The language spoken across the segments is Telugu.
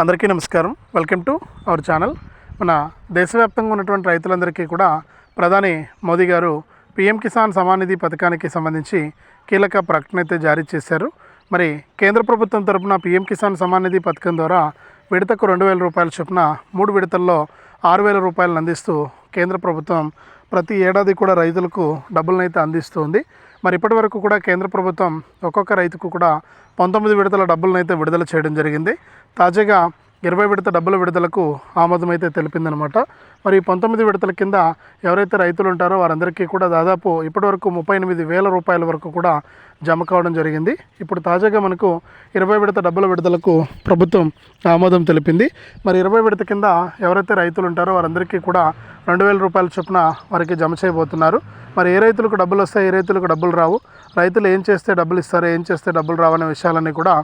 అందరికీ నమస్కారం. Welcome to our channel. మన దేశవ్యాప్తంగా ఉన్నటువంటి రైతులందరికీ కూడా ప్రధాని మోదీ గారు పీఎం కిసాన్ సమాన్ నిధి పథకానికి సంబంధించి కీలక ప్రకటన అయితే జారీ చేశారు. మరి కేంద్ర ప్రభుత్వం తరపున పీఎం కిసాన్ సమాన్ నిధి పథకం ద్వారా విడతకు రెండు వేల రూపాయల చొప్పున మూడు విడతల్లో ఆరు వేల రూపాయలను అందిస్తూ కేంద్ర ప్రభుత్వం ప్రతి ఏడాది కూడా రైతులకు డబ్బులను అయితే అందిస్తుంది మరి ఇప్పటి వరకు కూడా కేంద్ర ప్రభుత్వం ఒక్కొక్క రైతుకు కూడా పంతొమ్మిది విడతల డబ్బులను అయితే విడుదల చేయడం జరిగింది. తాజాగా ఇరవై విడత డబ్బుల విడుదలకు ఆమోదం అయితే తెలిపిందనమాట. మరి పంతొమ్మిది విడతల కింద ఎవరైతే రైతులు ఉంటారో వారందరికీ కూడా దాదాపు ఇప్పటివరకు ముప్పై ఎనిమిది వేల రూపాయల వరకు కూడా జమ కావడం జరిగింది. ఇప్పుడు తాజాగా మనకు ఇరవై విడత డబ్బుల విడుదలకు ప్రభుత్వం ఆమోదం తెలిపింది. మరి ఇరవై విడత కింద ఎవరైతే రైతులు ఉంటారో వారందరికీ కూడా రెండు వేల రూపాయల చొప్పున వారికి జమ చేయబోతున్నారు. మరి ఏ రైతులకు డబ్బులు వస్తాయి ఏ రైతులకు డబ్బులు రావు రైతులు ఏం చేస్తే డబ్బులు ఇస్తారు ఏం చేస్తే డబ్బులు రావు అనే విషయాలన్నీ కూడా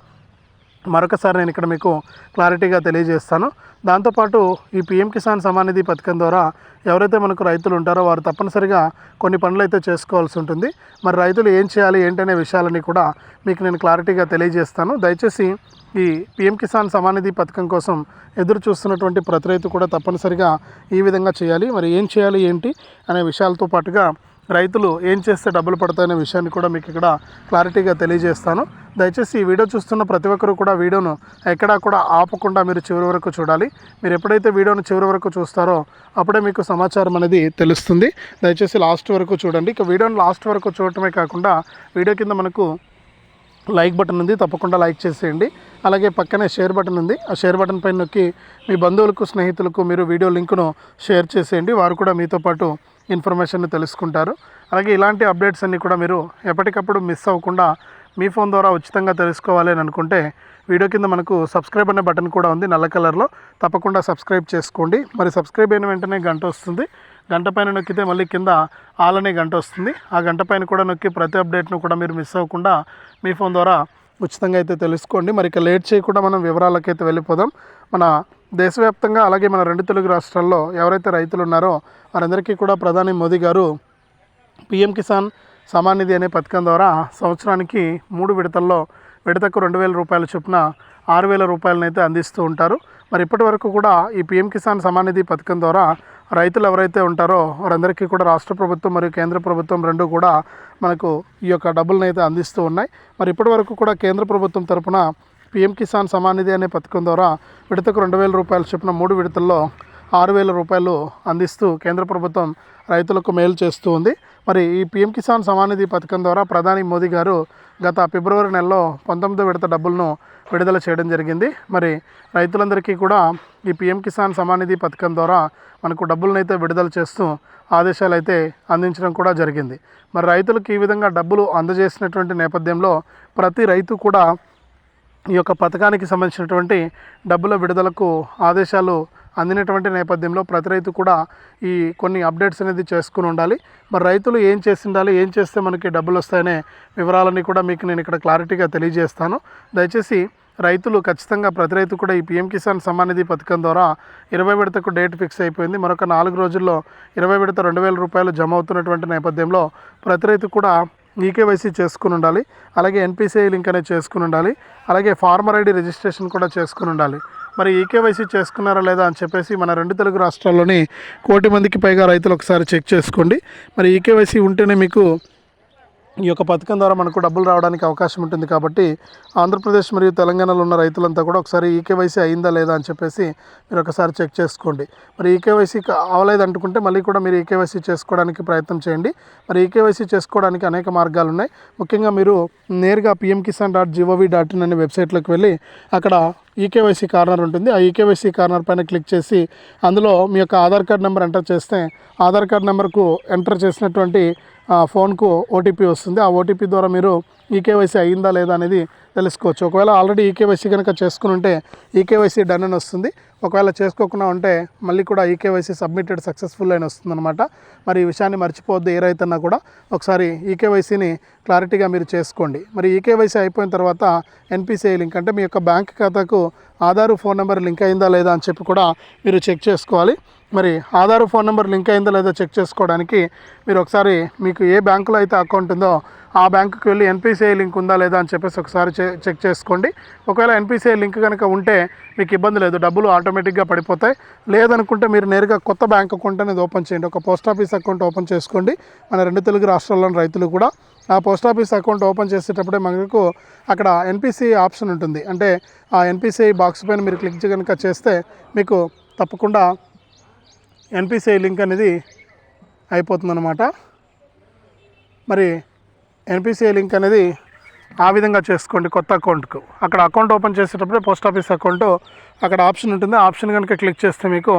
మరొకసారి నేను ఇక్కడ మీకు క్లారిటీగా తెలియజేస్తాను. దాంతోపాటు ఈ పిఎం కిసాన్ సమాన్ నిధి పథకం ద్వారా ఎవరైతే మనకు రైతులు ఉంటారో వారు తప్పనిసరిగా కొన్ని పనులు అయితే చేసుకోవాల్సి ఉంటుంది. మరి రైతులు ఏం చేయాలి ఏంటనే విషయాలని కూడా మీకు నేను క్లారిటీగా తెలియజేస్తాను. దయచేసి ఈ పిఎం కిసాన్ సమానిధి పథకం కోసం ఎదురు చూస్తున్నటువంటి ప్రతి రైతు కూడా తప్పనిసరిగా ఈ విధంగా చేయాలి. మరి ఏం చేయాలి ఏంటి అనే విషయాలతో పాటుగా రైతులు ఏం చేస్తే డబ్బులు పడతాయనే విషయాన్ని కూడా మీకు ఇక్కడ క్లారిటీగా తెలియజేస్తాను. దయచేసి ఈ వీడియో చూస్తున్న ప్రతి ఒక్కరు కూడా వీడియోను ఎక్కడా కూడా ఆపకుండా మీరు చివరి వరకు చూడాలి. మీరు ఎప్పుడైతే వీడియోను చివరి వరకు చూస్తారో అప్పుడే మీకు సమాచారం అనేది తెలుస్తుంది. దయచేసి లాస్ట్ వరకు చూడండి. ఇక వీడియోను లాస్ట్ వరకు చూడటమే కాకుండా వీడియో కింద మనకు లైక్ బటన్ ఉంది. తప్పకుండా లైక్ చేసేయండి. అలాగే పక్కనే షేర్ బటన్ ఉంది. ఆ షేర్ బటన్ పైన నొక్కి మీ బంధువులకు స్నేహితులకు మీరు వీడియో లింకును షేర్ చేసేయండి. వారు కూడా మీతో పాటు ఇన్ఫర్మేషన్ తెలుసుకుంటారు. అలాగే ఇలాంటి అప్డేట్స్ అన్నీ కూడా మీరు ఎప్పటికప్పుడు మిస్ అవ్వకుండా మీ ఫోన్ ద్వారా ఉచితంగా తెలుసుకోవాలి అని అనుకుంటే వీడియో కింద మనకు సబ్స్క్రైబ్ అనే బటన్ కూడా ఉంది నల్ల కలర్లో. తప్పకుండా సబ్స్క్రైబ్ చేసుకోండి. మరి సబ్స్క్రైబ్ అయిన వెంటనే గంట వస్తుంది. గంట పైన నొక్కితే మళ్ళీ కింద ఆల్ అనే గంట వస్తుంది. ఆ గంట పైన కూడా నొక్కి ప్రతి అప్డేట్ను కూడా మీరు మిస్ అవ్వకుండా మీ ఫోన్ ద్వారా ఉచితంగా అయితే తెలుసుకోండి. మరి ఇక లేట్ చేయకుండా మనం వివరాలకైతే వెళ్ళిపోదాం. మన దేశవ్యాప్తంగా అలాగే మన రెండు తెలుగు రాష్ట్రాల్లో ఎవరైతే రైతులు ఉన్నారో వారందరికీ కూడా ప్రధాని మోదీ గారు పిఎం కిసాన్ సమాన్ నిధి అనే పథకం ద్వారా సంవత్సరానికి మూడు విడతల్లో విడతకు రెండు వేల రూపాయల చొప్పున ఆరు వేల రూపాయలనైతే అందిస్తూ ఉంటారు. మరి ఇప్పటి వరకు కూడా ఈ పిఎం కిసాన్ సమాన్ నిధి పథకం ద్వారా రైతులు ఎవరైతే ఉంటారో వారందరికీ కూడా రాష్ట్ర ప్రభుత్వం మరియు కేంద్ర ప్రభుత్వం రెండు కూడా మనకు ఈ యొక్క డబ్బులను అయితే అందిస్తూ ఉన్నాయి. మరి ఇప్పటి వరకు కూడా కేంద్ర ప్రభుత్వం తరఫున పిఎం కిసాన్ సమానిధి అనే పథకం ద్వారా విడతకు రెండు వేల రూపాయలు చొప్పున మూడు విడతల్లో ఆరు వేల రూపాయలు అందిస్తూ కేంద్ర ప్రభుత్వం రైతులకు మేలు చేస్తూ ఉంది. మరి ఈ పిఎం కిసాన్ సమానిధి పథకం ద్వారా ప్రధాని మోదీ గారు గత ఫిబ్రవరి నెలలో పంతొమ్మిదో విడత డబ్బులను విడుదల చేయడం జరిగింది. మరి రైతులందరికీ కూడా ఈ పిఎం కిసాన్ సమానిధి పథకం ద్వారా మనకు డబ్బులను అయితే విడుదల చేస్తూ ఆదేశాలు అయితే అందించడం కూడా జరిగింది. మరి రైతులకు ఈ విధంగా డబ్బులు అందజేసినటువంటి నేపథ్యంలో ప్రతి రైతు కూడా ఈ యొక్క పథకానికి సంబంధించినటువంటి డబ్బుల విడుదలకు ఆదేశాలు అందినటువంటి నేపథ్యంలో ప్రతి రైతు కూడా ఈ కొన్ని అప్డేట్స్ అనేది చేసుకుని ఉండాలి. మరి రైతులు ఏం చేసి ఉండాలి ఏం చేస్తే మనకి డబ్బులు వస్తాయనే వివరాలన్నీ కూడా మీకు నేను ఇక్కడ క్లారిటీగా తెలియజేస్తాను. దయచేసి రైతులు ఖచ్చితంగా ప్రతి రైతు కూడా ఈ పిఎం కిసాన్ సమ్మాన్ నిధి పథకం ద్వారా ఇరవై విడతకు డేట్ ఫిక్స్ అయిపోయింది. మరొక నాలుగు రోజుల్లో ఇరవై విడత రెండు వేల రూపాయలు జమ అవుతున్నటువంటి నేపథ్యంలో ప్రతి రైతు కూడా ఈకేవైసీ చేసుకుని ఉండాలి. అలాగే ఎన్పిసిఐ లింక్ అనేది చేసుకుని ఉండాలి. అలాగే ఫార్మర్ ఐడి రిజిస్ట్రేషన్ కూడా చేసుకుని ఉండాలి. మరి ఈకేవైసీ చేసుకున్నారా లేదా అని చెప్పేసి మన రెండు తెలుగు రాష్ట్రాల్లోని కోటి మందికి పైగా రైతులు ఒకసారి చెక్ చేసుకోండి. మరి ఈకేవైసీ ఉంటేనే మీకు ఈ యొక్క పథకం ద్వారా మనకు డబ్బులు రావడానికి అవకాశం ఉంటుంది కాబట్టి ఆంధ్రప్రదేశ్ మరియు తెలంగాణలో ఉన్న రైతులంతా కూడా ఒకసారి ఈకేవైసీ అయిందా లేదా అని చెప్పేసి మీరు ఒకసారి చెక్ చేసుకోండి. మరి ఈకేవైసీ అవలేదు అనుకుంటే మళ్ళీ కూడా మీరు ఈకేవైసీ చేసుకోవడానికి ప్రయత్నం చేయండి. మరి ఈకేవైసీ చేసుకోవడానికి అనేక మార్గాలు ఉన్నాయి ముఖ్యంగా మీరు నేరుగా PM Kisan dot G O V dot in అనే వెబ్సైట్లోకి వెళ్ళి అక్కడ ఈకేవైసీ కార్నర్ ఉంటుంది. ఆ ఈకేవైసీ కార్నర్ పైన క్లిక్ చేసి అందులో మీ యొక్క ఆధార్ కార్డ్ నెంబర్ ఎంటర్ చేస్తే ఆధార్ కార్డ్ నెంబర్కు ఎంటర్ చేసినటువంటి ఫోన్కు ఓటీపీ వస్తుంది. ఆ ఓటీపీ ద్వారా మీరు ఈకేవైసీ అయిందా లేదా అనేది తెలుసుకోవచ్చు. ఒకవేళ ఆల్రెడీ ఈకేవైసీ కనుక చేసుకుని ఉంటే ఈకేవైసీ డన్ అని వస్తుంది. ఒకవేళ చేసుకోకుండా ఉంటే మళ్ళీ కూడా ఈకేవైసీ సబ్మిటెడ్ సక్సెస్ఫుల్ అని వస్తుందన్నమాట. మరి ఈ విషయాన్ని మర్చిపోవద్దు. ఏ రైతన్నా కూడా ఒకసారి ఈకేవైసీని క్లారిటీగా మీరు చేసుకోండి. మరి ఈకేవైసీ అయిపోయిన తర్వాత ఎన్పిసిఐ లింక్ అంటే మీ యొక్క బ్యాంక్ ఖాతాకు ఆధార్ ఫోన్ నెంబర్ లింక్ అయిందా లేదా అని చెప్పి కూడా మీరు చెక్ చేసుకోవాలి. మరి ఆధార్ ఫోన్ నెంబర్ లింక్ అయిందో లేదో చెక్ చేసుకోవడానికి మీరు ఒకసారి మీకు ఏ బ్యాంకులో అయితే అకౌంట్ ఉందో ఆ బ్యాంకుకి వెళ్ళి ఎన్పిసిఐ లింక్ ఉందా లేదా అని చెప్పేసి ఒకసారి చె- చెక్ చేసుకోండి. ఒకవేళ ఎన్పిసిఐ లింక్ కనుక ఉంటే మీకు ఇబ్బంది లేదు డబ్బులు ఆటోమేటిక్గా పడిపోతాయి. లేదనుకుంటే మీరు నేరుగా కొత్త బ్యాంక్ అకౌంట్ అనేది ఓపెన్ చేయండి. ఒక పోస్ట్ ఆఫీస్ అకౌంట్ ఓపెన్ చేసుకోండి. మన రెండు తెలుగు రాష్ట్రాల్లోని రైతులు కూడా ఆ పోస్ట్ ఆఫీస్ అకౌంట్ ఓపెన్ చేసేటప్పుడే మనకు అక్కడ ఎన్పిసిఐ ఆప్షన్ ఉంటుంది. అంటే ఆ ఎన్పిసిఐ బాక్స్ పైన మీరు క్లిక్ కనుక చేస్తే మీకు తప్పకుండా ఎన్పిసిఐ లింక్ అనేది అయిపోతుందన్నమాట. మరి ఎన్పిసిఐ లింక్ అనేది ఆ విధంగా చేసుకోండి కొత్త అకౌంట్కు. అక్కడ అకౌంట్ ఓపెన్ చేసేటప్పుడే పోస్ట్ ఆఫీస్ అకౌంట్ అక్కడ ఆప్షన్ ఉంటుంది. ఆప్షన్ కనుక క్లిక్ చేస్తే మీకు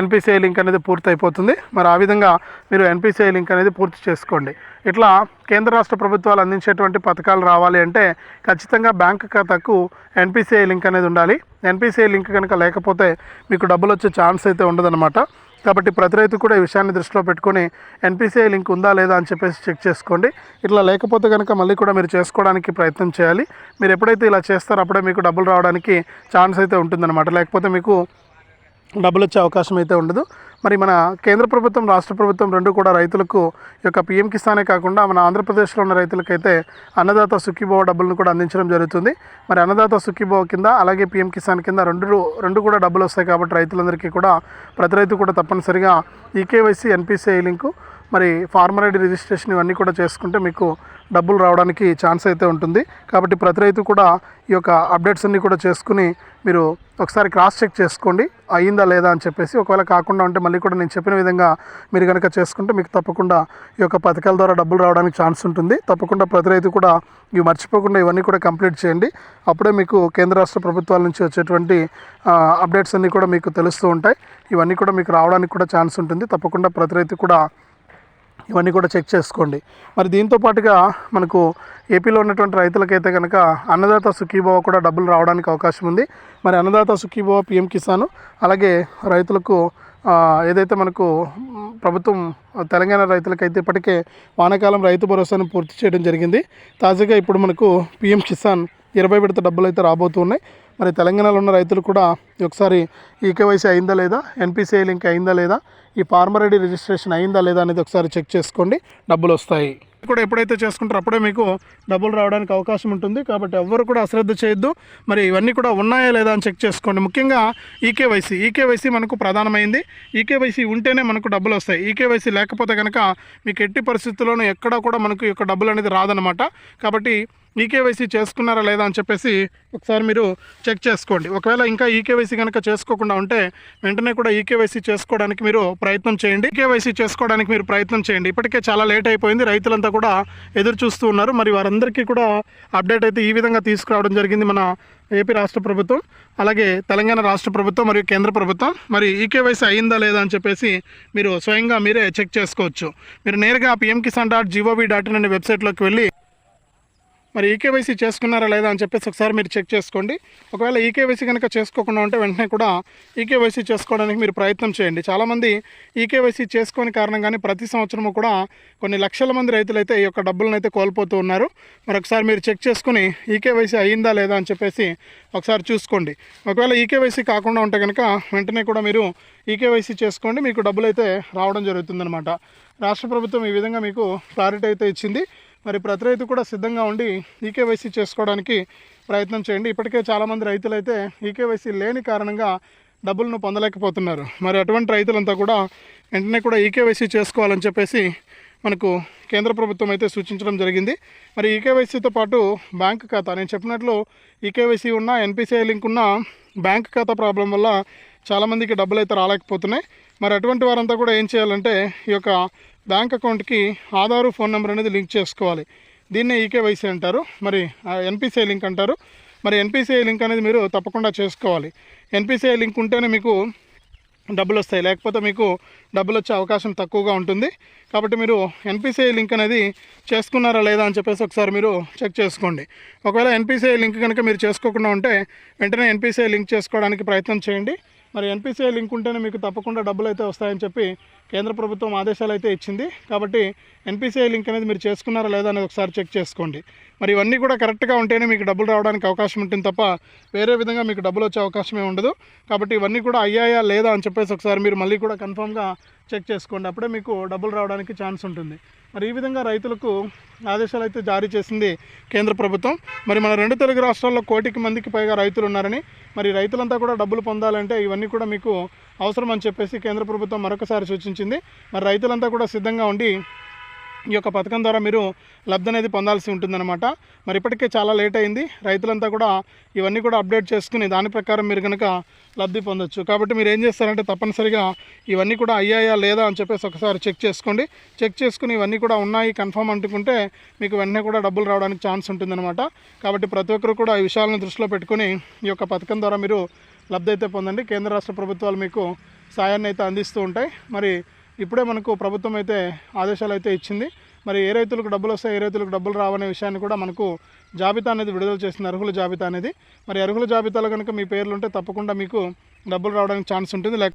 ఎన్పిసిఐ లింక్ అనేది పూర్తి అయిపోతుంది మరి ఆ విధంగా మీరు ఎన్పిసిఐ లింక్ అనేది పూర్తి చేసుకోండి. ఇట్లా కేంద్ర రాష్ట్ర ప్రభుత్వాలు అందించేటువంటి పథకాలు రావాలి అంటే ఖచ్చితంగా బ్యాంక్ ఖాతాకు ఎన్పిసిఐ లింక్ అనేది ఉండాలి. ఎన్పిసిఐ లింక్ కనుక లేకపోతే మీకు డబ్బులు వచ్చే ఛాన్స్ అయితే ఉండదన్నమాట. కాబట్టి ప్రతి రైతు కూడా ఈ విషయాన్ని దృష్టిలో పెట్టుకొని ఎన్పిసిఐ లింక్ ఉందా లేదా అని చెప్పేసి చెక్ చేసుకోండి. ఇట్లా లేకపోతే కనుక మళ్ళీ కూడా మీరు చేసుకోవడానికి ప్రయత్నం చేయాలి. మీరు ఎప్పుడైతే ఇలా చేస్తారో అప్పుడే మీకు డబ్బులు రావడానికి ఛాన్స్ అయితే ఉంటుందన్నమాట. లేకపోతే మీకు డబ్బులు వచ్చే అవకాశం అయితే ఉండదు. మరి మన కేంద్ర ప్రభుత్వం రాష్ట్ర ప్రభుత్వం రెండు కూడా రైతులకు ఈ యొక్క పిఎం కిసానే కాకుండా మన ఆంధ్రప్రదేశ్లో ఉన్న రైతులకైతే అన్నదాత సుఖీభవ డబ్బులను కూడా అందించడం జరుగుతుంది. మరి అన్నదాత సుఖీభవ కింద అలాగే పిఎం కిసాన్ కింద రెండు రెండు కూడా డబ్బులు వస్తాయి కాబట్టి రైతులందరికీ కూడా ప్రతి రైతు కూడా తప్పనిసరిగా ఈకేవైసీ ఎన్పిసిఐ లింకు మరి ఫార్మర్ ఐడి రిజిస్ట్రేషన్ ఇవన్నీ కూడా చేసుకుంటే మీకు డబ్బులు రావడానికి ఛాన్స్ అయితే ఉంటుంది. కాబట్టి ప్రతి రైతు కూడా ఈ యొక్క అప్డేట్స్ అన్నీ కూడా చేసుకుని మీరు ఒకసారి క్రాస్ చెక్ చేసుకోండి. అయ్యిందా లేదా అని చెప్పేసి. ఒకవేళ కాకుండా ఉంటే మళ్ళీ కూడా నేను చెప్పిన విధంగా మీరు కనుక చేసుకుంటే మీకు తప్పకుండా ఈ యొక్క పథకాల ద్వారా డబ్బులు రావడానికి ఛాన్స్ ఉంటుంది. తప్పకుండా ప్రతి రైతు కూడా ఇవి మర్చిపోకుండా ఇవన్నీ కూడా కంప్లీట్ చేయండి. అప్పుడే మీకు కేంద్ర రాష్ట్ర ప్రభుత్వాల నుంచి వచ్చేటువంటి అప్డేట్స్ అన్నీ కూడా మీకు తెలుస్తూ ఉంటాయి. ఇవన్నీ కూడా మీకు రావడానికి కూడా ఛాన్స్ ఉంటుంది. తప్పకుండా ప్రతి రైతు కూడా ఇవన్నీ కూడా చెక్ చేసుకోండి. మరి దీంతో పాటుగా మనకు ఏపీలో ఉన్నటువంటి రైతులకైతే కనుక అన్నదాత సుఖీభావ కూడా డబ్బులు రావడానికి అవకాశం ఉంది. మరి అన్నదాత సుఖీభావ పిఎం కిసాన్ అలాగే రైతులకు ఏదైతే మనకు ప్రభుత్వం తెలంగాణ రైతులకైతే ఇప్పటికే వానాకాలం రైతు భరోసాను పూర్తి చేయడం జరిగింది. తాజాగా ఇప్పుడు మనకు పిఎం కిసాన్ ఇరవై విడత డబ్బులు అయితే రాబోతున్నాయి. మరి తెలంగాణలో ఉన్న రైతులు కూడా ఒకసారి ఈ కేవైసీ అయిందా లేదా ఎన్పిసిఐ లింక్ అయిందా లేదా ఈ ఫార్మర్ ఐడి రిజిస్ట్రేషన్ అయిందా లేదా అనేది ఒకసారి చెక్ చేసుకోండి డబ్బులు వస్తాయి. కూడా ఎప్పుడైతే చేసుకుంటారో అప్పుడే మీకు డబ్బులు రావడానికి అవకాశం ఉంటుంది. కాబట్టి ఎవ్వరు కూడా అశ్రద్ధ చేయొద్దు. మరి ఇవన్నీ కూడా ఉన్నాయా లేదా అని చెక్ చేసుకోండి. ముఖ్యంగా ఈకేవైసీ ఈకేవైసీ మనకు ప్రధానమైంది. ఈకేవైసీ ఉంటేనే మనకు డబ్బులు వస్తాయి. ఈకేవైసీ లేకపోతే కనుక మీకు ఎట్టి పరిస్థితుల్లోనూ ఎక్కడా కూడా మనకు యొక్క డబ్బులు అనేది రాదనమాట కాబట్టి ఈకేవైసీ చేసుకున్నారా లేదా అని చెప్పేసి ఒకసారి మీరు చెక్ చేసుకోండి. ఒకవేళ ఇంకా ఈకేవైసీ కనుక చేసుకోకుండా ఉంటే వెంటనే కూడా ఈకేవైసీ చేసుకోవడానికి మీరు ప్రయత్నం చేయండి. ఈకేవైసీ చేసుకోవడానికి మీరు ప్రయత్నం చేయండి. ఇప్పటికే చాలా లేట్ అయిపోయింది. రైతులంతా కూడా ఎదురు చూస్తూ ఉన్నారు. మరి వారందరికీ కూడా అప్డేట్ అయితే ఈ విధంగా తీసుకురావడం జరిగింది మన ఏపీ రాష్ట్ర ప్రభుత్వం అలాగే తెలంగాణ రాష్ట్ర ప్రభుత్వం మరియు కేంద్ర ప్రభుత్వం. మరి ఈకేవైసీ అయిందా లేదా అని చెప్పేసి మీరు స్వయంగా మీరే చెక్ చేసుకోవచ్చు. మీరు నేరుగా PM Kisan dot G O V dot in అనే వెబ్సైట్లోకి వెళ్ళి మరి ఈకేవైసీ చేసుకున్నారా లేదా అని చెప్పేసి ఒకసారి మీరు చెక్ చేసుకోండి. ఒకవేళ ఈకేవైసీ కనుక చేసుకోకుండా ఉంటే వెంటనే కూడా ఈకేవైసీ చేసుకోవడానికి మీరు ప్రయత్నం చేయండి. చాలామంది ఈకేవైసీ చేసుకోని కారణంగానే ప్రతి సంవత్సరము కూడా కొన్ని లక్షల మంది రైతులు అయితే ఈ యొక్క డబ్బులను అయితే కోల్పోతూ ఉన్నారు. మరి ఒకసారి మీరు చెక్ చేసుకుని ఈకేవైసీ అయ్యిందా లేదా అని చెప్పేసి ఒకసారి చూసుకోండి. ఒకవేళ ఈకేవైసీ కాకుండా ఉంటే కనుక వెంటనే కూడా మీరు ఈకేవైసీ చేసుకోండి. మీకు డబ్బులు అయితే రావడం జరుగుతుందన్నమాట. రాష్ట్ర ప్రభుత్వం ఈ విధంగా మీకు క్లారిటీ అయితే ఇచ్చింది. మరి ప్రతి రైతు కూడా సిద్ధంగా ఉండి ఈకేవైసీ చేసుకోవడానికి ప్రయత్నం చేయండి. ఇప్పటికే చాలామంది రైతులు అయితే ఈకేవైసీ లేని కారణంగా డబ్బులను పొందలేకపోతున్నారు. మరి అటువంటి రైతులంతా కూడా వెంటనే కూడా ఈకేవైసీ చేసుకోవాలని చెప్పేసి మనకు కేంద్ర ప్రభుత్వం అయితే సూచించడం జరిగింది. మరి ఈకేవైసీతో పాటు బ్యాంక్ ఖాతా నేను చెప్పినట్లు ఈకేవైసీ ఉన్న ఎన్పిసిఐ లింక్ ఉన్న బ్యాంక్ ఖాతా ప్రాబ్లం వల్ల చాలామందికి డబ్బులు అయితే రాలేకపోతున్నాయి. మరి అటువంటి వారంతా కూడా ఏం చేయాలంటే ఈ యొక్క బ్యాంక్ అకౌంట్కి ఆధారు ఫోన్ నెంబర్ అనేది లింక్ చేసుకోవాలి. దీన్నే ఈకేవైసీ అంటారు. మరి ఎన్పిసిఐ లింక్ అంటారు. మరి ఎన్పిసిఐ లింక్ అనేది మీరు తప్పకుండా చేసుకోవాలి. ఎన్పిసిఐ లింక్ ఉంటేనే మీకు డబ్బులు వస్తాయి. లేకపోతే మీకు డబ్బులు వచ్చే అవకాశం తక్కువగా ఉంటుంది. కాబట్టి మీరు ఎన్పిసిఐ లింక్ అనేది చేసుకున్నారా లేదా అని చెప్పేసి ఒకసారి మీరు చెక్ చేసుకోండి. ఒకవేళ ఎన్పిసిఐ లింక్ కనుక మీరు చేసుకోకుండా ఉంటే వెంటనే ఎన్పిసిఐ లింక్ చేసుకోవడానికి ప్రయత్నం చేయండి. మరి ఎన్పిసిఐ లింక్ ఉంటేనే మీకు తప్పకుండా డబ్బులు అయితే వస్తాయని చెప్పి కేంద్ర ప్రభుత్వం ఆదేశాలు అయితే ఇచ్చింది. కాబట్టి ఎన్పిసిఐ లింక్ అనేది మీరు చేసుకున్నారా లేదా అనేది ఒకసారి చెక్ చేసుకోండి. మరి ఇవన్నీ కూడా కరెక్ట్గా ఉంటేనే మీకు డబ్బులు రావడానికి అవకాశం ఉంటుంది తప్ప వేరే విధంగా మీకు డబ్బులు వచ్చే అవకాశమే ఉండదు. కాబట్టి ఇవన్నీ కూడా అయ్యాయా లేదా అని చెప్పేసి ఒకసారి మీరు మళ్ళీ కూడా కన్ఫామ్గా చెక్ చేసుకోండి. అప్పుడే మీకు డబ్బులు రావడానికి ఛాన్స్ ఉంటుంది. మరి ఈ విధంగా రైతులకు ఆదేశాలు అయితే జారీ చేసింది కేంద్ర ప్రభుత్వం. మరి మన రెండు తెలుగు రాష్ట్రాల్లో కోటికి మందికి పైగా రైతులు ఉన్నారని మరి రైతులంతా కూడా డబ్బులు పొందాలంటే ఇవన్నీ కూడా మీకు అవసరం అని చెప్పేసి కేంద్ర ప్రభుత్వం మరొకసారి సూచించింది. మరి రైతులంతా కూడా సిద్ధంగా ఉండి ఈ యొక్క పథకం ద్వారా మీరు లబ్ధి అనేది పొందాల్సి ఉంటుందన్నమాట. మరి ఇప్పటికే చాలా లేట్ అయింది. రైతులంతా కూడా ఇవన్నీ కూడా అప్డేట్ చేసుకుని దాని ప్రకారం మీరు కనుక లబ్ధి పొందొచ్చు. కాబట్టి మీరు ఏం చేస్తారంటే తప్పనిసరిగా ఇవన్నీ కూడా అయ్యాయా లేదా అని చెప్పేసి ఒకసారి చెక్ చేసుకోండి. చెక్ చేసుకుని ఇవన్నీ కూడా ఉన్నాయి కన్ఫామ్ అంటుకుంటే మీకు వెంటనే కూడా డబ్బులు రావడానికి ఛాన్స్ ఉంటుందన్నమాట. కాబట్టి ప్రతి ఒక్కరు కూడా ఈ విషయాలను దృష్టిలో పెట్టుకుని ఈ యొక్క పథకం ద్వారా మీరు లబ్ధి అయితే పొందండి. కేంద్ర రాష్ట్ర ప్రభుత్వాలు మీకు సాయాన్ని అయితే అందిస్తూ ఉంటాయి. మరి ఇప్పుడే మనకు ప్రభుత్వం అయితే ఆదేశాలు అయితే ఇచ్చింది. మరి ఏ రైతులకు డబ్బులు వస్తాయి ఏ రైతులకు డబ్బులు రావనే విషయాన్ని కూడా మనకు జాబితా అనేది విడుదల చేస్తుంది అర్హుల జాబితా అనేది. మరి అర్హుల జాబితాలో కనుక మీ పేర్లు ఉంటే తప్పకుండా మీకు డబ్బులు రావడానికి ఛాన్స్ ఉంటుంది. లేక